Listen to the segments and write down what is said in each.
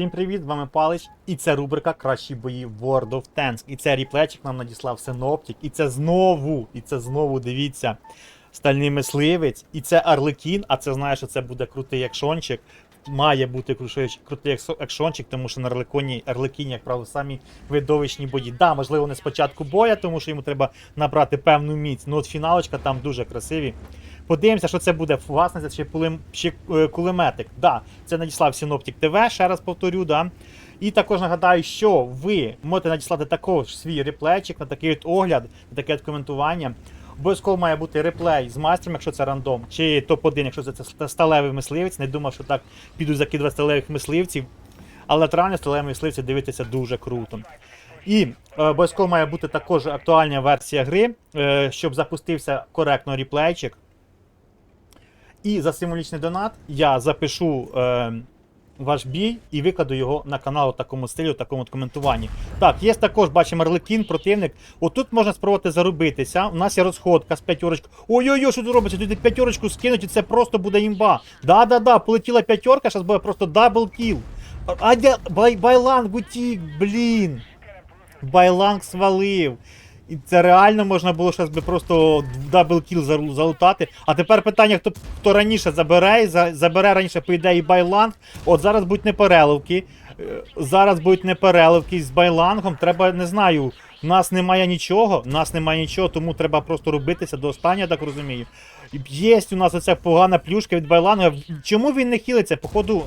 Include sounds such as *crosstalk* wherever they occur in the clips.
Всім привіт, з вами Палич, і це рубрика Кращі бої World of Tanks. І це ріплечик нам надіслав Синоптик. І це знову, і це знову, дивіться, стальний мисливець. І це Арлекін, а це знає, що це буде крутий екшончик. Має бути крутий екшончик, тому що на Арлеконі, Арлекіні, як правило, самі видовищні бої. Да, можливо, не спочатку боя, тому що йому треба набрати певну міць. Ну от фіналочка там дуже красиві. Подивимося, що це буде фугасниця чи, пулем, чи е, кулеметик. Да, це надіслав Синоптик ТВ, ще раз повторю, да. І також нагадаю, що ви можете надіслати також свій реплейчик на такий от огляд, на таке от коментування. Обов'язково має бути реплей з майстром, якщо це рандом, чи топ-1, якщо це ст- сталевий мисливець. Не думав, що так підуть закидувати сталевих мисливців. Але реально сталеві мисливці дивитися дуже круто. І е, обов'язково має бути також актуальна версія гри, е, щоб запустився коректно реплейчик. І за символічний донат я запишу е, ваш бій і викладу його на канал у такому стилі, у такому коментуванні. Так, є також, бачимо, Арлекін, противник. Отут можна спробувати зарубитися. У нас є розходка з п'ятерочкою. Ой-ой-ой, що тут робиться? Тут п'ятерочку скинуть, і це просто буде імба. Да-да-да, полетіла п'ятерка, зараз буде просто дабл кіл. А бай, Байланг утік, блін. Байланг свалив. І це реально можна було зараз би просто даблкіл залутати. А тепер питання, хто, хто раніше забере, забере раніше, по ідеї, байланг. От зараз будуть не переливки. Е, Зараз будуть не переливки з байлангом. Треба, не знаю, в нас немає нічого, в нас немає нічого, тому треба просто робитися до останнього, так розумію. Є у нас оця погана плюшка від байланга. Чому він не хілиться? Походу.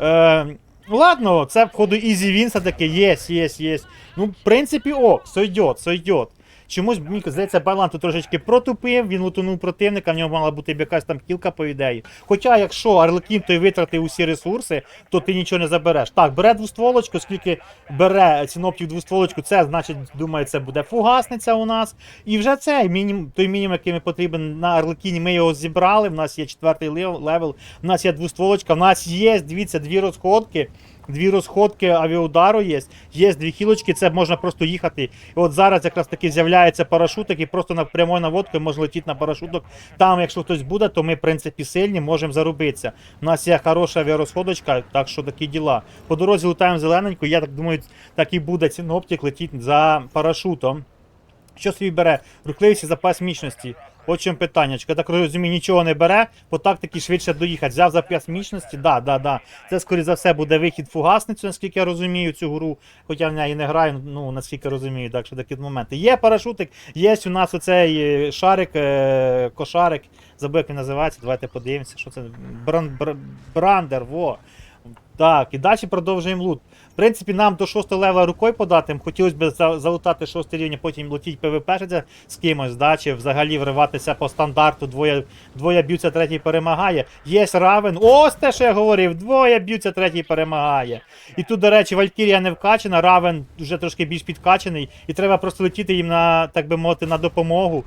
Е, ладно, це походу ізі він все-таки. Єс, єс, єс. Ну, в принципі, о, сойдет, сойдет. Чомусь, мені здається, Байлан трошечки протупив, він утонув противника, в нього мала бути якась там кілка, по ідеї. Хоча, якщо Арлекін той витратив усі ресурси, то ти нічого не забереш. Так, бере двостволочку, скільки бере синоптик двостволочку, це значить, думаю, це буде фугасниця у нас. І вже цей мінімум, той мінімум, який ми потрібен на Арлекіні, ми його зібрали. В нас є четвертий лев- левел, в нас є двостволочка, в нас є, дивіться, дві розходки. Дві розходки авіаудару є, є дві хілочки, це можна просто їхати. І от зараз якраз таки з'являється парашутик, і просто на прямою наводкою може летіти на парашуток. Там, якщо хтось буде, то ми, в принципі, сильні, можемо зарубитися. У нас є хороша авіарозходочка, так що такі діла. По дорозі лутаємо зелененьку, я так думаю, так і буде синоптик летіть за парашутом. Що собі бере? Рухливість і запас мічності. От питання. Я так розумію, нічого не бере, по тактиці швидше доїхати. Взяв запас мічності, да, да, да. Це, скоріше за все, буде вихід фугасницю, наскільки я розумію, цю гру. Хоча в неї не граю, ну наскільки розумію, так що такі моменти. Є парашутик, є у нас оцей е, шарик, е, кошарик. Забув, як він називається. Давайте подивимося, що це. Бран, бр, брандер, во. Так, і далі продовжуємо лут. В принципі, нам до 6 левела рукою подати. Хотілося б залутати 6 рівня, потім летіть ПВП з кимось, да, чи взагалі вриватися по стандарту. Двоє, двоє б'ються, третій перемагає. Є равен. Ось те, що я говорив. Двоє б'ються, третій перемагає. І тут, до речі, Валькірія не вкачена, равен вже трошки більш підкачаний, і треба просто летіти їм на, так би мовити, на допомогу.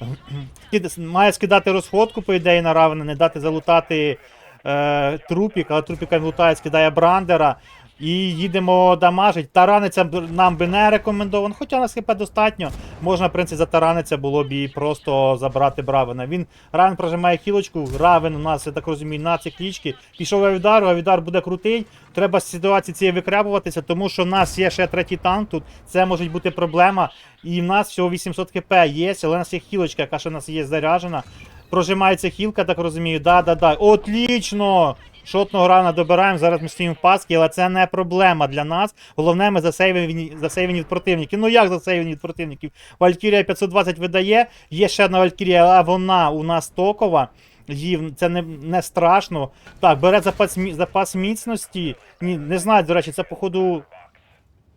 *clears throat* Має скидати розходку, по ідеї, на равена, не дати залутати е, трупік, але трупіка він лутає, скидає брандера. І їдемо дамажить. Тараниться нам би не рекомендовано, хоча нас хп достатньо. Можна, в принципі, за затараниться було б і просто забрати Бравена. Він Равен прожимає хілочку, Равен у нас, я так розумію, на ці клічки. Пішов Авідар, Авідар буде крутий. Треба з ситуації цієї викрябуватися, тому що в нас є ще третій танк тут. Це може бути проблема. І в нас всього 800 хп є, але у нас є хілочка, яка ще у нас є заряджена. Прожимається хілка, так розумію. Да-да-да. Отлічно! Шотного рана добираємо, зараз ми стоїмо в паски, але це не проблема для нас. Головне, ми засейвені, засейвені від противників. Ну як засейвені від противників? Валькірія 520 видає, є ще одна Валькірія, але вона у нас токова. Їй це не, не страшно. Так, бере запас, запас міцності. Ні, не знаю, до речі, це походу.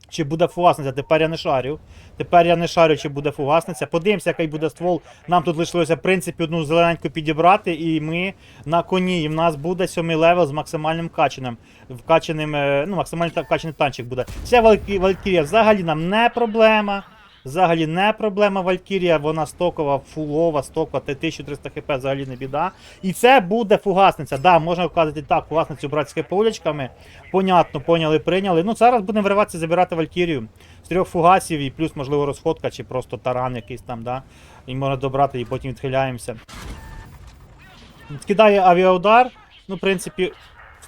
Чи буде фугасниця, тепер я не шарю. Тепер я не шарю, чи буде фугасниця. Подивимося, який буде ствол. Нам тут лишилося, в принципі, одну зелененьку підібрати, і ми на коні. І в нас буде сьомий левел з максимальним каченим. Вкаченим, е, ну, максимально вкачений танчик буде. Ця Валькірія взагалі нам не проблема. Взагалі не проблема Валькірія, вона стокова, фулова, стокова, та 1300 хп взагалі не біда. І це буде фугасниця. Да, можна вказати так, фугасницю брати з хп-улечками. Понятно, поняли, прийняли. Ну, зараз будемо вириватися, забирати Валькірію. З трьох фугасів і плюс, можливо, розходка чи просто таран якийсь там, да. І можна добрати, і потім відхиляємося. Скидає авіаудар. Ну, в принципі,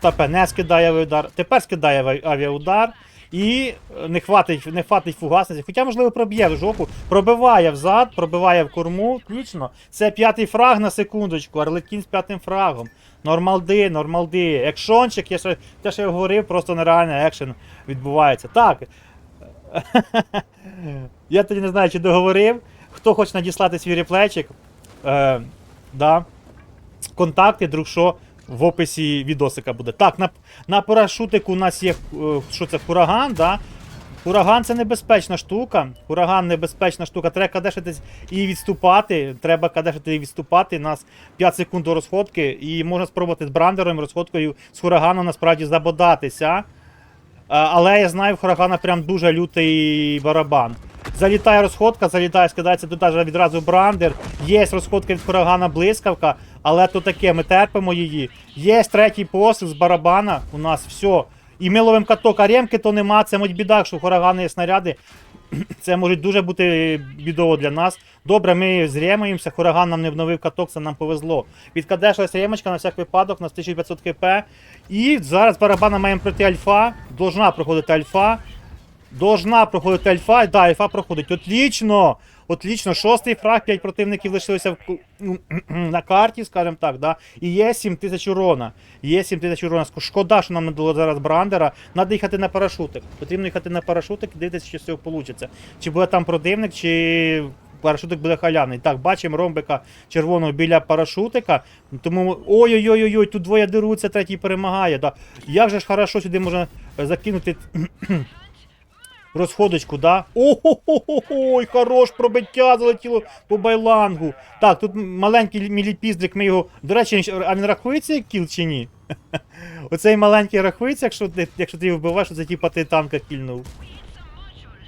ТП не скидає авіаудар, тепер скидає авіаудар. І е, не хватить, не хватить фугасності. Хоча, можливо, проб'є в жопу, пробиває взад, пробиває в корму. Включно. Це п'ятий фраг на секундочку. Арлекін з п'ятим фрагом. Нормалди, нормалди. Екшончик, я ще, те, що я говорив, просто нереальний екшен відбувається. Так. *laughs* я тоді не знаю, чи договорив. Хто хоче надіслати свій реплейчик, е, да. контакти, друг що, в описі відосика буде. Так, на, на парашутику у нас є е, що це, хураган, да? Хураган це небезпечна штука. Хураган небезпечна штука. Треба кадешитись і відступати. Треба кадешити і відступати. У нас 5 секунд до розходки. І можна спробувати з брандером, розходкою з хураганом насправді забодатися. Але я знаю, в хурагана прям дуже лютий барабан. Залітає розходка, залітає, скидається туди відразу брандер. Є розходка від хурагана блискавка, але то таке, ми терпимо її. Є третій посил з барабана. У нас все. І ми ловимо каток, а ремки то нема, це мать біда, що хурагани є снаряди. *clears throat* Це може дуже бути бідово для нас. Добре, ми зремаємося, хураган нам не обновив каток, це нам повезло. Відкадешилася ремочка на всяк випадок, на 1500 кп. І зараз барабана маємо пройти альфа. Должна проходити альфа. Должна проходити альфа. Да, альфа проходить. Отлично! Отлично, шостий фраг, 5 противників лишилося в, ну, *clears throat* на карті, скажімо так, да. І є 7 тисяч урона. Є 7 тисяч урона. Шкода, що нам не дало зараз брандера. Надо їхати на парашутик. Потрібно їхати на парашутик і дивитися, що з цього вийде. Чи буде там противник, чи парашутик буде халявний. Так, бачимо ромбика червоного біля парашутика. Тому ой-ой-ой, тут двоє деруться, третій перемагає. Да. Як же ж хорошо сюди можна е, закинути розходочку, да? Ой, хорош пробиття залетіло по байлангу. Так, тут маленький міліпіздрик, ми його. До речі, а він рахується як кіл чи ні? *laughs* Оцей маленький рахується, якщо ти, якщо ти його вбиваєш, то це типа ти танка кільнув.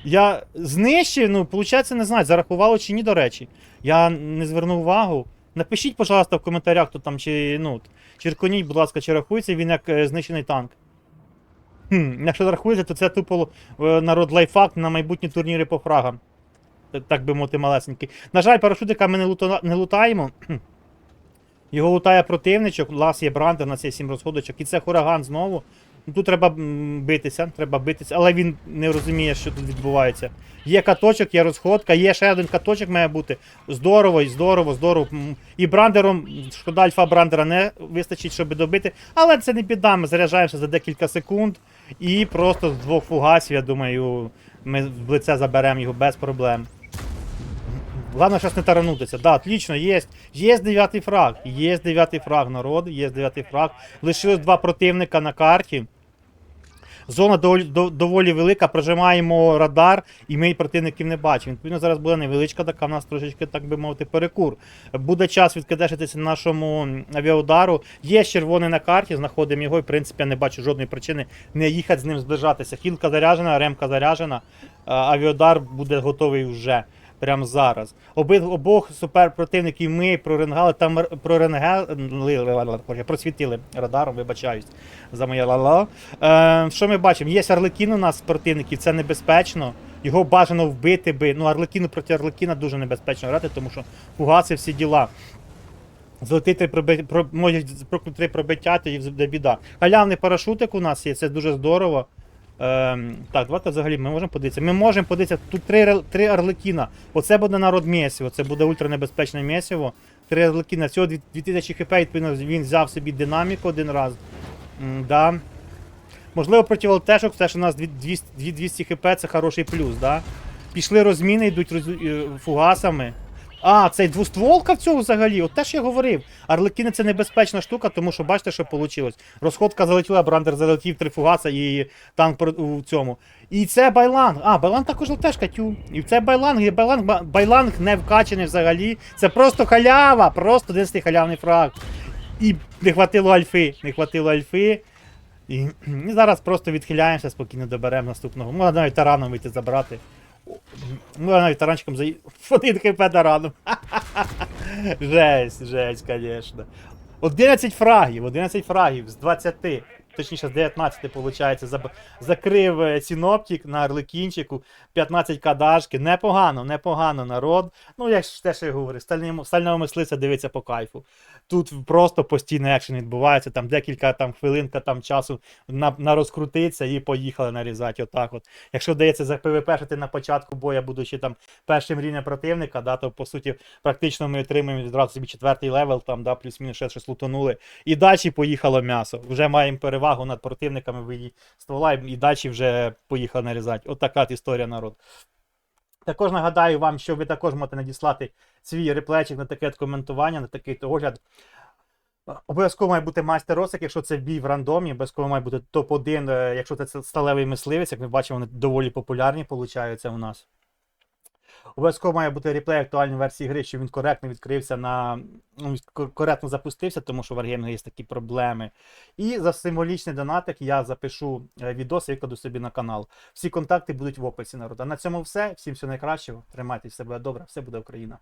Я знищив, ну, виходить, не знаю, зарахувало чи ні, до речі. Я не звернув увагу. Напишіть, пожалуйста, в коментарях, хто там, чи, ну, черконіть, будь ласка, чи рахується він як е, знищений танк. Хм, якщо рахується, то це тупо е, народ лайфхак на майбутні турніри по фрагам. Так би мовити, малесенький. На жаль, парашутика ми не, лута... не лутаємо. Його лутає противничок, у нас є брандер, у нас є 7 розходочок, і це хураган знову. Ну, Тут треба битися, треба битися, але він не розуміє, що тут відбувається. Є каточок, є розходка, є ще один каточок має бути. Здорово, і здорово, здорово. І брандером, шкода альфа брандера не вистачить, щоб добити. Але це не біда, ми заряджаємося за декілька секунд. І просто з двох фугасів, я думаю, ми в лице заберемо його без проблем. Главное зараз не таранутися. Да, отлично, є. Є дев'ятий фраг. Є дев'ятий фраг, народ, є дев'ятий фраг. Лишилось два противника на карті. Зона доволі, велика, прожимаємо радар, і ми противників не бачимо. Відповідно, зараз буде невеличка така в нас трошечки, так би мовити, перекур. Буде час відкидешитися нашому авіаудару. Є червоний на карті, знаходимо його, і в принципі я не бачу жодної причини не їхати з ним зближатися. Хілка заряджена, ремка заряджена, а, авіаудар буде готовий вже. Прямо зараз. Оби, обох суперпротивників ми проренгали, там проренгали, просвітили радаром, вибачаюсь за моє ла-ла. Е, що ми бачимо? Є Арлекін у нас противників, це небезпечно. Його бажано вбити би. Ну, Арлекіну проти Арлекіна дуже небезпечно грати, тому що фугаси всі діла. Злетити проби... про... можуть прокнути пробиття, буде біда. Халявний парашутик у нас є, це дуже здорово. Ем, так, давайте взагалі ми можемо подивитися. Ми можемо подивитися, тут три, три Арлекіна. Оце буде народ Месіво, це буде ультранебезпечне Месіво. Три Арлекіна. Всього 2000 хп, відповідно, він взяв собі динаміку один раз. М, да. Можливо, проти ЛТшок, все, у нас 200, 200 хп це хороший плюс, да? Пішли розміни, йдуть е, фугасами. А, це двостволка в цього взагалі. От те, що я говорив. Арлекіни це небезпечна штука, тому що бачите, що вийшло. Розходка залетіла, брандер залетів, три фугаса і танк у цьому. І це байланг. А, байланг також теж катю. І це байланг, і байланг, байланг не вкачаний взагалі. Це просто халява, просто 11 халявний фраг. І не хватило альфи. Не хватило альфи. І, і зараз просто відхиляємося, спокійно доберемо наступного. Можна навіть тараном вийти забрати. Ну, навіть таранчиком за один хп тараном. жесть, жесть, звісно. 11 фрагів, 11 фрагів з 20. Точніше, з 19, виходить, закрив е, синоптик на Арлекінчику, 15 кадашки. Непогано, непогано народ. Ну, як ж те, що я говорю, стального мислиця дивиться по кайфу. Тут просто постійно екшен відбувається, там декілька там хвилинка там часу на, на розкрутиться і поїхали нарізати. Отак от. Якщо вдається за ПВП, що ти на початку боя, будучи там першим рівнем противника, да, то по суті практично ми отримуємо відразу собі четвертий левел, там, да, плюс-мінус ще щось лутонули. І далі поїхало м'ясо. Вже маємо перевагу над противниками в виді ствола, і далі вже поїхали нарізати. От така от історія народ. Також нагадаю вам, що ви також можете надіслати свій реплечик на таке коментування, на такий огляд. Обов'язково має бути майстер Росик, якщо це бій в рандомі, обов'язково має бути топ-1, е, якщо це сталевий мисливець, як ми бачимо, вони доволі популярні, получаються у нас. Обов'язково має бути реплей актуальної версії гри, щоб він коректно відкрився на. Ну, коректно запустився, тому що в Wargaming є такі проблеми. І за символічний донатик я запишу е, відос і викладу собі на канал. Всі контакти будуть в описі народу. А на цьому все. Всім всього найкращого. Тримайтесь буде добре, все буде Україна.